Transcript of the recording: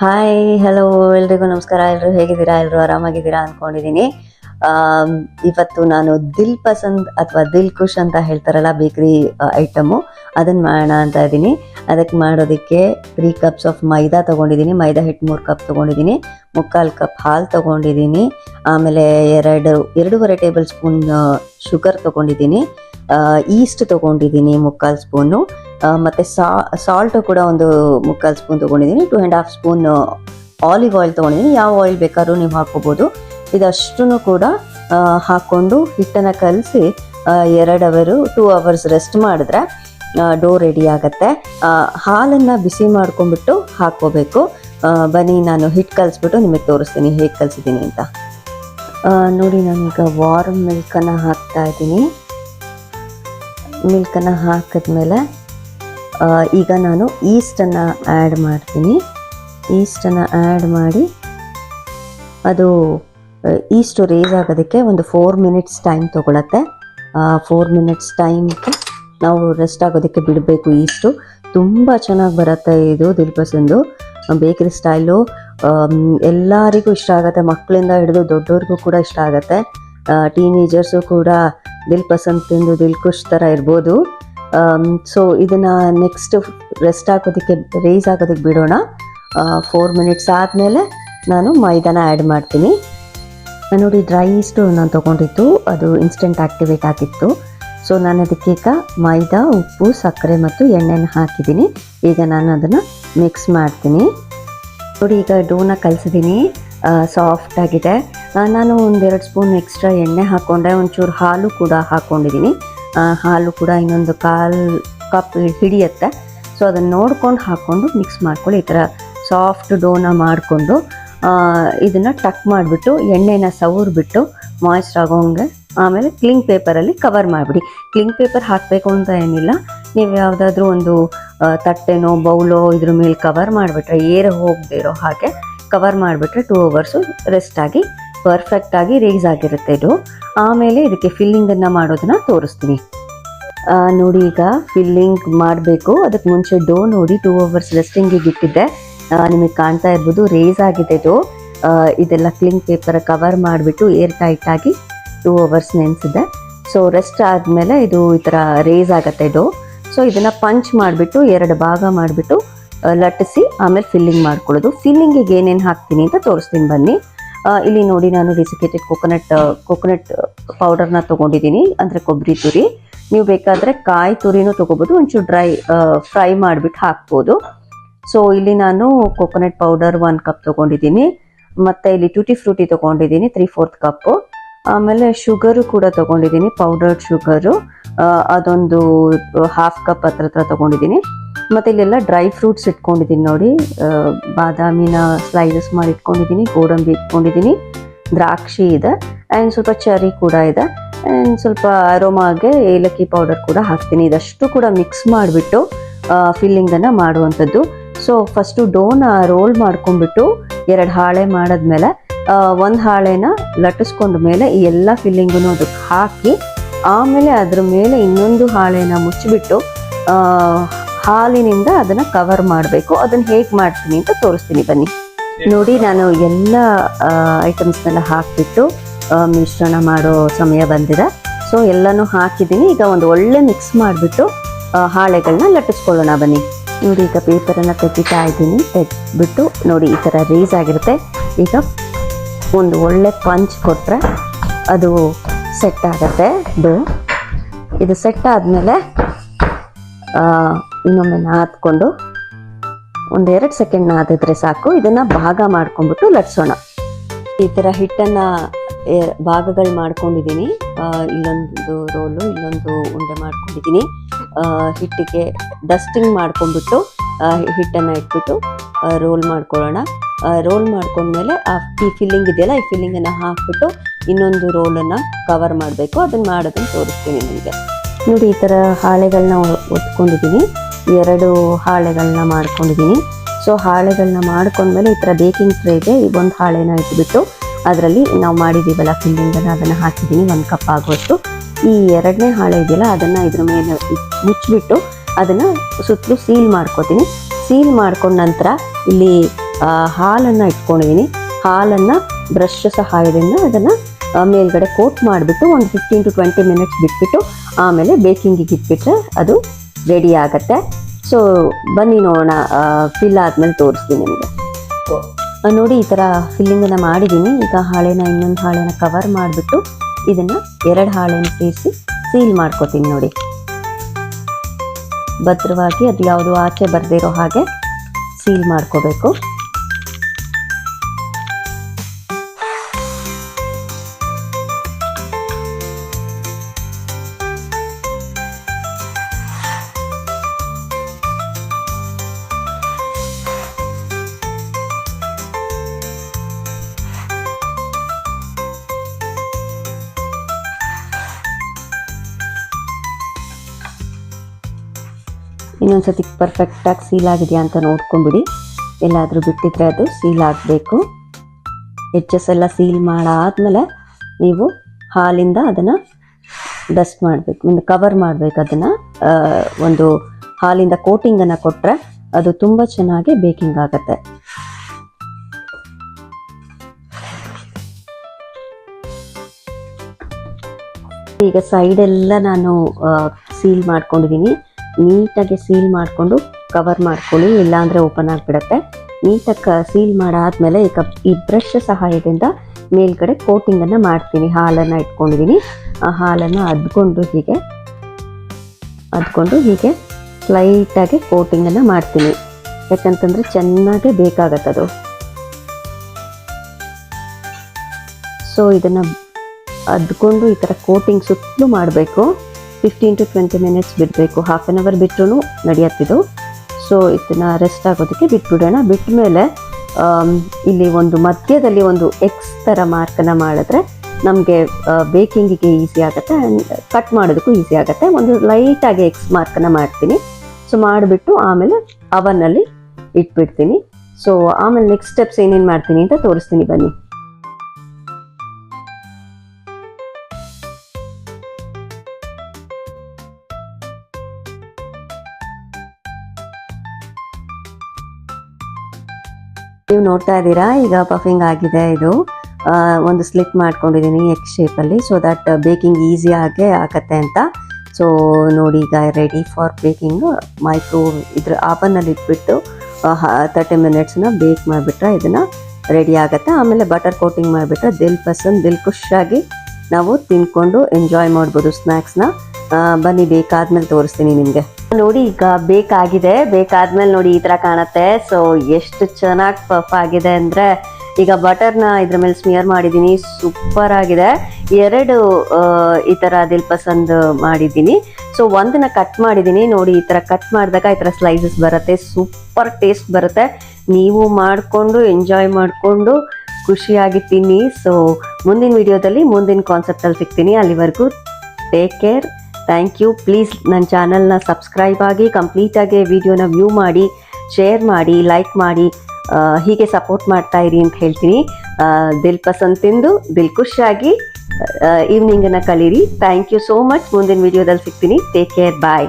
Hi hello ಎಲ್ರಿಗೂ ನಮಸ್ಕಾರ. ಎಲ್ಲರೂ ಹೇಗಿದ್ದೀರಾ? ಎಲ್ಲರೂ ಆರಾಮಾಗಿದ್ದೀರಾ ಅನ್ಕೊಂಡಿದೀನಿ. ಆ ಇವತ್ತು ನಾನು ದಿಲ್ ಪಸಂದ್ ಅಥವಾ ದಿಲ್ ಖುಷ್ ಅಂತ ಹೇಳ್ತಾರಲ್ಲ ಬೇಕರಿ ಐಟಮು ಅದನ್ನು ಮಾಡೋಣ ಅಂತ ಇದ್ದೀನಿ ಅದಕ್ಕೆ ಮಾಡೋದಕ್ಕೆ ತ್ರೀ ಕಪ್ಸ್ ಆಫ್ ಮೈದಾ ತೊಗೊಂಡಿದ್ದೀನಿ ಮೈದಾ ಹಿಟ್ಟು ಮೂರು ಕಪ್ ತೊಗೊಂಡಿದ್ದೀನಿ ಮುಕ್ಕಾಲು ಕಪ್ ಹಾಲು ತೊಗೊಂಡಿದ್ದೀನಿ ಆಮೇಲೆ ಎರಡು, ಎರಡೂವರೆ ಟೇಬಲ್ ಸ್ಪೂನ್ ಶುಗರ್ ತೊಗೊಂಡಿದ್ದೀನಿ ಈಸ್ಟ್ ತೊಗೊಂಡಿದ್ದೀನಿ ಮುಕ್ಕಾಲು ಸ್ಪೂನು. ಮತ್ತು ಸಾ ಸಾಲ್ಟು ಕೂಡ ಒಂದು ಮುಕ್ಕಾಲು ಸ್ಪೂನ್ ತೊಗೊಂಡಿದ್ದೀನಿ. Two and half spoon olive oil ತೊಗೊಂಡಿದ್ದೀನಿ. ಯಾವ ಆಯಿಲ್ ಬೇಕಾದ್ರೂ ನೀವು ಹಾಕ್ಕೋಬೋದು. ಇದಷ್ಟನ್ನು ಕೂಡ ಹಾಕ್ಕೊಂಡು ಹಿಟ್ಟನ್ನು ಕಲಸಿ ಎರಡು ಅವರು ಟೂ ಅವರ್ಸ್ ರೆಸ್ಟ್ ಮಾಡಿದ್ರೆ ಡೋ ರೆಡಿ ಆಗುತ್ತೆ. ಹಾಲನ್ನು ಬಿಸಿ ಮಾಡ್ಕೊಂಡ್ಬಿಟ್ಟು ಹಾಕ್ಕೋಬೇಕು. ಬನ್ನಿ, ನಾನು ಹಿಟ್ಟು ಕಲಿಸ್ಬಿಟ್ಟು ನಿಮಗೆ ತೋರಿಸ್ತೀನಿ ಹೇಗೆ ಕಲಿಸಿದ್ದೀನಿ ಅಂತ. ನೋಡಿ ನಾನೀಗ ವಾರ್ಮ್ ಮಿಲ್ಕನ್ನು ಹಾಕ್ತಾ ಇದ್ದೀನಿ. ಮಿಲ್ಕನ್ನು ಹಾಕಿದ್ಮೇಲೆ ಈಗ ನಾನು ಈಸ್ಟನ್ನು ಆ್ಯಡ್ ಮಾಡ್ತೀನಿ. ಈಸ್ಟನ್ನು ಆ್ಯಡ್ ಮಾಡಿ ಅದು ಈಸ್ಟು ರೇಸ್ ಆಗೋದಕ್ಕೆ ಒಂದು ಫೋರ್ ಮಿನಿಟ್ಸ್ ಟೈಮ್ ತೊಗೊಳತ್ತೆ. ಫೋರ್ ಮಿನಿಟ್ಸ್ ಟೈಮ್ಗೆ ನಾವು ರೆಸ್ಟ್ ಆಗೋದಕ್ಕೆ ಬಿಡಬೇಕು ಈಸ್ಟು ತುಂಬ ಚೆನ್ನಾಗಿ ಬರುತ್ತೆ ಇದು ದಿಲ್ಪಸಂದು. ಬೇಕರಿ ಸ್ಟೈಲು ಎಲ್ಲರಿಗೂ ಇಷ್ಟ ಆಗುತ್ತೆ. ಮಕ್ಕಳಿಂದ ಹಿಡಿದು ದೊಡ್ಡವ್ರಿಗೂ ಕೂಡ ಇಷ್ಟ ಆಗುತ್ತೆ. ಟೀನೇಜರ್ಸು ಕೂಡ ದಿಲ್ ಪಸಂದ್ ತಿಂದು ದಿಲ್ ಖುಷ್ ಥರ ಇರ್ಬೋದು. ಸೊ ಇದನ್ನು ನೆಕ್ಸ್ಟ್ ರೆಸ್ಟ್ ಹಾಕೋದಕ್ಕೆ ರೇಸ್ ಹಾಕೋದಕ್ಕೆ ಬಿಡೋಣ. ಫೋರ್ ಮಿನಿಟ್ಸ್ ಆದಮೇಲೆ ನಾನು ಮೈದಾನ ಆ್ಯಡ್ ಮಾಡ್ತೀನಿ. ನೋಡಿ ಡ್ರೈ ಈಸ್ಟು ನಾನು ತೊಗೊಂಡಿದ್ದು ಅದು ಇನ್ಸ್ಟೆಂಟ್ ಆಕ್ಟಿವೇಟ್ ಆಗಿತ್ತು. ಸೊ ನಾನು ಅದಕ್ಕೆ ಮೈದಾ ಉಪ್ಪು ಸಕ್ಕರೆ ಮತ್ತು ಎಣ್ಣೆನ ಹಾಕಿದ್ದೀನಿ. ಈಗ ನಾನು ಅದನ್ನು ಮಿಕ್ಸ್ ಮಾಡ್ತೀನಿ. ನೋಡಿ ಈಗ ಡೋನ ಕಲಿಸಿದ್ದೀನಿ ಸಾಫ್ಟ್ ಆಗಿದೆ. ಆ, ನಾನು ಒಂದೆರಡು ಸ್ಪೂನ್ ಎಕ್ಸ್ಟ್ರಾ ಎಣ್ಣೆ ಹಾಕ್ಕೊಂಡೆ ಒಂಚೂರು ಹಾಲು ಕೂಡ ಹಾಕ್ಕೊಂಡಿದ್ದೀನಿ ಹಾಲು ಕೂಡ ಇನ್ನೊಂದು ಕಾಲು ಕಪ್ ಹಿಡಿಯುತ್ತೆ. ಸೊ ಅದನ್ನು ನೋಡ್ಕೊಂಡು ಹಾಕ್ಕೊಂಡು ಮಿಕ್ಸ್ ಮಾಡ್ಕೊಳ್ಳಿ. ಈ ಥರ ಸಾಫ್ಟ್ ಡೋನ ಮಾಡಿಕೊಂಡು ಇದನ್ನು ಟಕ್ ಮಾಡಿಬಿಟ್ಟು, ಎಣ್ಣೆನ ಸವರ್ಬಿಟ್ಟು ಮಾಯ್ಸ್ಟ್ ಆಗೋಂಗೆ, ಆಮೇಲೆ ಕ್ಲಿಂಗ್ ಪೇಪರಲ್ಲಿ ಕವರ್ ಮಾಡಿಬಿಡಿ. ಕ್ಲಿಂಗ್ ಪೇಪರ್ ಹಾಕಬೇಕು ಅಂತ ಏನಿಲ್ಲ. ನೀವು ಯಾವುದಾದ್ರೂ ಒಂದು ತಟ್ಟೆನೋ, ಬೌಲೋ ಇದ್ರ ಮೇಲೆ ಕವರ್ ಮಾಡಿಬಿಟ್ರೆ, ಏರ್ ಇರೋ ಹಾಗೆ ಕವರ್ ಮಾಡಿಬಿಟ್ರೆ ಟೂ ಅವರ್ಸು ರೆಸ್ಟ್ ಆಗಿ ಪರ್ಫೆಕ್ಟಾಗಿ ರೇಸ್ ಆಗಿರುತ್ತೆ ಇದು. ಆಮೇಲೆ ಇದಕ್ಕೆ ಫಿಲ್ಲಿಂಗನ್ನು ಮಾಡೋದನ್ನ ತೋರಿಸ್ತೀನಿ. ನೋಡಿ ಈಗ ಫಿಲ್ಲಿಂಗ್ ಮಾಡಬೇಕು. ಅದಕ್ಕೆ ಮುಂಚೆ ಡೋ ನೋಡಿ ಟೂ ಅವರ್ಸ್ ರೆಸ್ಟಿಂಗಿಗೆ ಇಟ್ಟಿದ್ದೆ. ನಿಮಗೆ ಕಾಣ್ತಾ ಇರ್ಬೋದು ರೇಸ್ ಆಗಿದೆ ಇದು. ಇದೆಲ್ಲ ಕ್ಲಿಂಗ್ ಪೇಪರ್ ಕವರ್ ಮಾಡಿಬಿಟ್ಟು ಏರ್ ಟೈಟ್ ಆಗಿ ಟೂ ಅವರ್ಸ್ ನೆನೆಸಿದೆ. ಸೊ ರೆಸ್ಟ್ ಆದಮೇಲೆ ಇದು ಈ ಥರ ರೇಸ್ ಆಗುತ್ತೆ ಡೋ ಸೊ ಇದನ್ನು ಪಂಚ್ ಮಾಡಿಬಿಟ್ಟು ಎರಡು ಭಾಗ ಮಾಡಿಬಿಟ್ಟು ಲಟ್ಟಿಸಿ ಆಮೇಲೆ ಫಿಲ್ಲಿಂಗ್ ಮಾಡ್ಕೊಳ್ಳೋದು. ಫಿಲ್ಲಿಂಗಿಗೆ ಏನೇನು ಹಾಕ್ತೀನಿ ಅಂತ ತೋರಿಸ್ತೀನಿ ಬನ್ನಿ. ಇಲ್ಲಿ ನೋಡಿ ನಾನು ಡೆಸಿಕೇಟೆಡ್ ಕೊಕೊನಟ್ ಕೊಕೊನಟ್ ಪೌಡರ್ನ ತೊಗೊಂಡಿದ್ದೀನಿ. ಅಂದರೆ ಕೊಬ್ಬರಿ ತುರಿ. ನೀವು ಬೇಕಾದರೆ ಕಾಯಿ ತುರಿನೂ ತೊಗೋಬೋದು. ಒಂಚೂರು ಡ್ರೈ ಫ್ರೈ ಮಾಡಿಬಿಟ್ಟು ಹಾಕ್ಬೋದು. ಸೊ ಇಲ್ಲಿ ನಾನು ಕೊಕೊನಟ್ ಪೌಡರ್ ಒನ್ ಕಪ್ ತೊಗೊಂಡಿದ್ದೀನಿ. ಮತ್ತು ಇಲ್ಲಿ ಟೂಟಿ ಫ್ರೂಟಿ ತೊಗೊಂಡಿದ್ದೀನಿ ತ್ರೀ ಫೋರ್ತ್ ಕಪ್ಪು ಆಮೇಲೆ ಶುಗರು ಕೂಡ ತೊಗೊಂಡಿದ್ದೀನಿ, ಪೌಡರ್ಡ್ ಶುಗರು. ಅದೊಂದು ಹಾಫ್ ಕಪ್ ಹತ್ರ ಹತ್ರ ತೊಗೊಂಡಿದ್ದೀನಿ. ಮತ್ತು ಇಲ್ಲೆಲ್ಲ ಡ್ರೈ ಫ್ರೂಟ್ಸ್ ಇಟ್ಕೊಂಡಿದ್ದೀನಿ ನೋಡಿ. ಬಾದಾಮಿನ ಸ್ಲೈಸಸ್ ಮಾಡಿ ಇಟ್ಕೊಂಡಿದ್ದೀನಿ ಗೋಡಂಬಿ ಇಟ್ಕೊಂಡಿದ್ದೀನಿ ದ್ರಾಕ್ಷಿ ಇದೆ ಆ್ಯಂಡ್ ಸ್ವಲ್ಪ ಚರಿ ಕೂಡ ಇದೆ ಆ್ಯಂಡ್ ಸ್ವಲ್ಪ ಅರೋಮಾಗೆ ಏಲಕ್ಕಿ ಪೌಡರ್ ಕೂಡ ಹಾಕ್ತೀನಿ. ಇದಷ್ಟು ಕೂಡ ಮಿಕ್ಸ್ ಮಾಡಿಬಿಟ್ಟು ಫಿಲ್ಲಿಂಗನ್ನು ಮಾಡುವಂಥದ್ದು. ಸೊ ಫಸ್ಟು ಡೋನ ರೋಲ್ ಮಾಡ್ಕೊಂಡ್ಬಿಟ್ಟು, ಎರಡು ಹಾಳೆ ಮಾಡಿದ್ಮೇಲೆ ಒಂದು ಹಾಳೆನ ಲಟ್ಟಿಸ್ಕೊಂಡ ಮೇಲೆ ಈ ಎಲ್ಲ ಫಿಲ್ಲಿಂಗನ್ನು ಅದಕ್ಕೆ ಹಾಕಿ, ಆಮೇಲೆ ಅದ್ರ ಮೇಲೆ ಇನ್ನೊಂದು ಹಾಳೆನ ಮುಚ್ಚಿಬಿಟ್ಟು ಹಾಲಿನಿಂದ ಅದನ್ನು ಕವರ್ ಮಾಡಬೇಕು. ಅದನ್ನು ಹೇಗೆ ಮಾಡ್ತೀನಿ ಅಂತ ತೋರಿಸ್ತೀನಿ ಬನ್ನಿ. ನೋಡಿ ನಾನು ಎಲ್ಲ ಐಟಮ್ಸ್ನೆಲ್ಲ ಹಾಕಿಬಿಟ್ಟು ಮಿಶ್ರಣ ಮಾಡೋ ಸಮಯ ಬಂದಿದೆ. ಸೊ ಎಲ್ಲನೂ ಹಾಕಿದ್ದೀನಿ. ಈಗ ಒಂದು ಒಳ್ಳೆ ಮಿಕ್ಸ್ ಮಾಡಿಬಿಟ್ಟು ಹಾಳೆಗಳನ್ನ ಲಟ್ಟಿಸ್ಕೊಳ್ಳೋಣ ಬನ್ನಿ. ನೋಡಿ, ಈಗ ಪೇಪರನ್ನು ತೆಗಿತಾ ಇದ್ದೀನಿ. ತೆಗೆದ್ಬಿಟ್ಟು, ನೋಡಿ, ಈ ಥರ ರೇಸ್ ಆಗಿರುತ್ತೆ. ಈಗ ಒಂದು ಒಳ್ಳೆ ಪಂಚ್ ಕೊಟ್ಟರೆ ಅದು ಸೆಟ್ ಆಗುತ್ತೆ. ಡೋ ಇದು ಸೆಟ್ ಆದಮೇಲೆ ಇನ್ನೊಮ್ಮೆ ನಾದ್ಕೊಂಡು ಒಂದೆರಡು ಸೆಕೆಂಡ್ ನಾದಿದ್ರೆ ಸಾಕು. ಇದನ್ನು ಭಾಗ ಮಾಡ್ಕೊಂಡ್ಬಿಟ್ಟು ಲಟ್ಸೋಣ. ಈ ಥರ ಹಿಟ್ಟನ್ನು ಭಾಗಗಳು ಮಾಡ್ಕೊಂಡಿದ್ದೀನಿ ಇಲ್ಲೊಂದು ರೋಲು, ಇಲ್ಲೊಂದು ಉಂಡೆ ಮಾಡ್ಕೊಂಡಿದ್ದೀನಿ ಹಿಟ್ಟಿಗೆ ಡಸ್ಟಿಂಗ್ ಮಾಡ್ಕೊಂಡ್ಬಿಟ್ಟು ಹಿಟ್ಟನ್ನು ಇಟ್ಬಿಟ್ಟು ರೋಲ್ ಮಾಡ್ಕೊಳ್ಳೋಣ. ರೋಲ್ ಮಾಡ್ಕೊಂಡ್ಮೇಲೆ ಆ, ಈ ಫಿಲ್ಲಿಂಗ್ ಇದೆಯಲ್ಲ, ಈ ಫಿಲ್ಲಿಂಗನ್ನು ಹಾಕ್ಬಿಟ್ಟು ಇನ್ನೊಂದು ರೋಲನ್ನು ಕವರ್ ಮಾಡಬೇಕು. ಅದನ್ನು ಮಾಡೋದನ್ನು ತೋರಿಸ್ತೀನಿ ನಿಮಗೆ. ನೋಡಿ, ಈ ಥರ ಹಾಳೆಗಳನ್ನ ಒತ್ಕೊಂಡಿದ್ದೀನಿ ಎರಡು ಹಾಳೆಗಳನ್ನ ಮಾಡ್ಕೊಂಡಿದ್ದೀನಿ ಸೊ ಹಾಳೆಗಳನ್ನ ಮಾಡ್ಕೊಂಡ್ಮೇಲೆ ಈ ಥರ ಬೇಕಿಂಗ್ ಟ್ರೇಗೆ ಒಂದು ಹಾಳೆನ ಇಟ್ಬಿಟ್ಟು ಅದರಲ್ಲಿ ನಾವು ಮಾಡಿದ್ದೀವಲ್ಲ, ಫಿಲ್ಲಿಂಗನ್ನು ಅದನ್ನು ಹಾಕಿದ್ದೀನಿ, ಒಂದು ಕಪ್ ಆಗುವಷ್ಟು. ಈ ಎರಡನೇ ಹಾಳೆ ಇದೆಯಲ್ಲ, ಅದನ್ನು ಇದ್ರ ಮೇಲೆ ಮುಚ್ಚಿಬಿಟ್ಟು ಅದನ್ನು ಸುತ್ತಲೂ ಸೀಲ್ ಮಾಡ್ಕೋತೀನಿ. ಸೀಲ್ ಮಾಡ್ಕೊಂಡ ನಂತರ ಇಲ್ಲಿ ಹಾಲನ್ನು ಇಟ್ಕೊಂಡಿದ್ದೀನಿ ಹಾಲನ್ನು ಬ್ರಷ್ ಸಹಾಯದಿಂದ ಅದನ್ನು ಮೇಲ್ಗಡೆ ಕೋಟ್ ಮಾಡಿಬಿಟ್ಟು ಒಂದು ಫಿಫ್ಟೀನ್ ಟು ಟ್ವೆಂಟಿ ಮಿನಿಟ್ಸ್ ಬಿಟ್ಬಿಟ್ಟು ಆಮೇಲೆ ಬೇಕಿಂಗಿಗೆ ಇಟ್ಬಿಟ್ರೆ ಅದು ರೆಡಿ ಆಗುತ್ತೆ. ಸೊ ಬನ್ನಿ ನೋಡೋಣ ಫಿಲ್ ಆದಮೇಲೆ ತೋರಿಸ್ತೀನಿ ನಿಮಗೆ. ನೋಡಿ, ಈ ಥರ ಫಿಲ್ಲಿಂಗನ್ನು ಮಾಡಿದ್ದೀನಿ. ಈಗ ಹಾಳೆನ ಇನ್ನೊಂದು ಹಾಳೆನ ಕವರ್ ಮಾಡಿಬಿಟ್ಟು ಇದನ್ನು ಎರಡು ಹಾಳೆನ ಸೇರಿಸಿ ಸೀಲ್ ಮಾಡ್ಕೋತೀನಿ ನೋಡಿ. ಭದ್ರವಾಗಿ ಅದು ಯಾವುದು ಆಚೆ ಬರ್ದಿರೋ ಹಾಗೆ ಸೀಲ್ ಮಾಡ್ಕೋಬೇಕು. ಇನ್ನೊಂದ್ಸತಿ ಪರ್ಫೆಕ್ಟಾಗಿ ಸೀಲ್ ಆಗಿದೆಯಾ ಅಂತ ನೋಡ್ಕೊಂಬಿಡಿ ಎಲ್ಲಾದರೂ ಬಿಟ್ಟಿದ್ರೆ ಅದು ಸೀಲ್ ಆಗಬೇಕು. ಎಚ್ಚಸ್ ಎಲ್ಲ ಸೀಲ್ ಮಾಡಾದ್ಮೇಲೆ ನೀವು ಹಾಲಿಂದ ಅದನ್ನು ಡಸ್ಟ್ ಮಾಡಬೇಕು. ಒಂದು ಕವರ್ ಮಾಡಬೇಕು ಅದನ್ನು. ಒಂದು ಹಾಲಿಂದ ಕೋಟಿಂಗನ್ನು ಕೊಟ್ಟರೆ ಅದು ತುಂಬ ಚೆನ್ನಾಗಿ ಬೇಕಿಂಗ್ ಆಗುತ್ತೆ. ಈಗ ಸೈಡ್ ಎಲ್ಲ ನಾನು ಸೀಲ್ ಮಾಡ್ಕೊಂಡಿದ್ದೀನಿ ನೀಟಾಗಿ ಸೀಲ್ ಮಾಡಿಕೊಂಡು ಕವರ್ ಮಾಡ್ಕೊಳ್ಳಿ, ಇಲ್ಲಾಂದರೆ ಓಪನ್ ಆಗಿಬಿಡತ್ತೆ. ನೀಟಾಗಿ ಸೀಲ್ ಮಾಡಾದ್ಮೇಲೆ ಕಪ್, ಈ ಬ್ರಷ್ ಸಹಾಯದಿಂದ ಮೇಲ್ಗಡೆ ಕೋಟಿಂಗನ್ನು ಮಾಡ್ತೀನಿ, ಹಾಲನ್ನು ಇಟ್ಕೊಂಡಿದ್ದೀನಿ ಆ ಹಾಲನ್ನು ಅದ್ಕೊಂಡು ಹೀಗೆ ಅದ್ಕೊಂಡು ಹೀಗೆ ಸ್ಲೈಟಾಗಿ ಕೋಟಿಂಗನ್ನು ಮಾಡ್ತೀನಿ. ಯಾಕಂತಂದರೆ ಚೆನ್ನಾಗೇ ಬೇಕಾಗತ್ತದು ಸೊ ಇದನ್ನು ಅದ್ಕೊಂಡು ಈ ಥರ ಕೋಟಿಂಗ್ ಸುತ್ತಲೂ ಮಾಡಬೇಕು. ಫಿಫ್ಟೀನ್ ಟು ಟ್ವೆಂಟಿ ಮಿನಿಟ್ಸ್ ಬಿಡಬೇಕು. ಹಾಫ್ ಆನ್ ಅವರ್ ಬಿಟ್ಟರು ನಡೆಯತ್ತಿದ್ದು ಸೊ ಇದನ್ನು ರೆಸ್ಟ್ ಆಗೋದಕ್ಕೆ ಬಿಟ್ಬಿಡೋಣ. ಬಿಟ್ಟ ಮೇಲೆ ಇಲ್ಲಿ ಒಂದು ಮಧ್ಯದಲ್ಲಿ ಒಂದು ಎಕ್ಸ್ ಥರ ಮಾರ್ಕನ್ನು ಮಾಡಿದ್ರೆ ನಮಗೆ ಬೇಕಿಂಗಿಗೆ ಈಸಿ ಆಗುತ್ತೆ ಆ್ಯಂಡ್ ಕಟ್ ಮಾಡೋದಕ್ಕೂ ಈಸಿ ಆಗುತ್ತೆ. ಒಂದು ಲೈಟಾಗಿ ಎಕ್ಸ್ ಮಾರ್ಕನ್ನು ಮಾಡ್ತೀನಿ. ಸೊ ಮಾಡಿಬಿಟ್ಟು ಆಮೇಲೆ ಅವನಲ್ಲಿ ಇಟ್ಬಿಡ್ತೀನಿ. ಸೊ ಆಮೇಲೆ ನೆಕ್ಸ್ಟ್ ಸ್ಟೆಪ್ಸ್ ಏನೇನು ಮಾಡ್ತೀನಿ ಅಂತ ತೋರಿಸ್ತೀನಿ ಬನ್ನಿ. ನೀವು ನೋಡ್ತಾ ಇದ್ದೀರಾ? ಈಗ ಪಫಿಂಗ್ ಆಗಿದೆ ಇದು. ಒಂದು ಸ್ಲಿಟ್ ಮಾಡ್ಕೊಂಡಿದ್ದೀನಿ ಎಕ್ ಶೇಪಲ್ಲಿ ಸೊ ದಟ್ ಬೇಕಿಂಗ್ ಈಸಿ ಆಗೇ ಆಗತ್ತೆ ಅಂತ. ಸೊ ನೋಡಿ, ಈಗ ರೆಡಿ ಫಾರ್ ಬೇಕಿಂಗ್ ಮೈಕ್ರೋ ಇದ್ರ ಆಪನ್ನಲ್ಲಿ ಇಟ್ಬಿಟ್ಟು ತರ್ಟಿ ಮಿನಿಟ್ಸ್ನ ಬೇಕ್ ಮಾಡಿಬಿಟ್ರೆ ಇದನ್ನು ರೆಡಿ ಆಗುತ್ತೆ. ಆಮೇಲೆ ಬಟರ್ ಕೋಟಿಂಗ್ ಮಾಡಿಬಿಟ್ರೆ ದಿಲ್ ಪಸಂದ್, ದಿಲ್ ಖುಷಿಯಾಗಿ ನಾವು ತಿನ್ಕೊಂಡು ಎಂಜಾಯ್ ಮಾಡ್ಬೋದು ಸ್ನ್ಯಾಕ್ಸ್ನ ಬನ್ನಿ, ಬೇಕಾದ್ಮೇಲೆ ತೋರಿಸ್ತೀನಿ ನಿಮಗೆ. ನೋಡಿ, ಈಗ ಬೇಕಾಗಿದೆ. ಬೇಕಾದ್ಮೇಲೆ ನೋಡಿ ಈ ತರ ಕಾಣತ್ತೆ. ಸೊ ಎಷ್ಟು ಚೆನ್ನಾಗಿ ಪಫ್ ಆಗಿದೆ ಅಂದ್ರೆ, ಈಗ ಬಟರ್ನ ಇದ್ರ ಮೇಲೆ ಸ್ಮಿಯರ್ ಮಾಡಿದ್ದೀನಿ. ಸೂಪರ್ ಆಗಿದೆ. ಎರಡು ಈ ತರ ದಿಲ್ ಪಸಂದ್ ಮಾಡಿದ್ದೀನಿ. ಸೊ ಒಂದನ್ನ ಕಟ್ ಮಾಡಿದ್ದೀನಿ. ನೋಡಿ, ಈ ತರ ಕಟ್ ಮಾಡಿದಾಗ ಈ ತರ ಸ್ಲೈಸಸ್ ಬರುತ್ತೆ. ಸೂಪರ್ ಟೇಸ್ಟ್ ಬರುತ್ತೆ. ನೀವು ಮಾಡಿಕೊಂಡು ಎಂಜಾಯ್ ಮಾಡಿಕೊಂಡು, ಖುಷಿಯಾಗಿ ತಿನ್ನಿ. ಸೊ ಮುಂದಿನ ವಿಡಿಯೋದಲ್ಲಿ ಮುಂದಿನ ಕಾನ್ಸೆಪ್ಟಲ್ಲಿ ಸಿಗ್ತೀನಿ. ಅಲ್ಲಿವರೆಗೂ take care thank you please ನನ್ನ ಚಾನಲ್ನ ಸಬ್ಸ್ಕ್ರೈಬ್ ಆಗಿ ಕಂಪ್ಲೀಟಾಗಿ ವಿಡಿಯೋನ ವ್ಯೂ ಮಾಡಿ ಶೇರ್ ಮಾಡಿ ಲೈಕ್ ಮಾಡಿ ಹೀಗೆ ಸಪೋರ್ಟ್ ಮಾಡ್ತಾ ಇರಿ ಅಂತ ಹೇಳ್ತೀನಿ. ದಿಲ್ ಪಸಂದ್ ತಿಂದು, ದಿಲ್ ಖುಷಿಯಾಗಿ ಈವ್ನಿಂಗನ್ನು ಕಲೀರಿ ಥ್ಯಾಂಕ್ ಯು ಸೋ ಮಚ್ ಮುಂದಿನ ವಿಡಿಯೋದಲ್ಲಿ ಸಿಗ್ತೀನಿ. Take care bye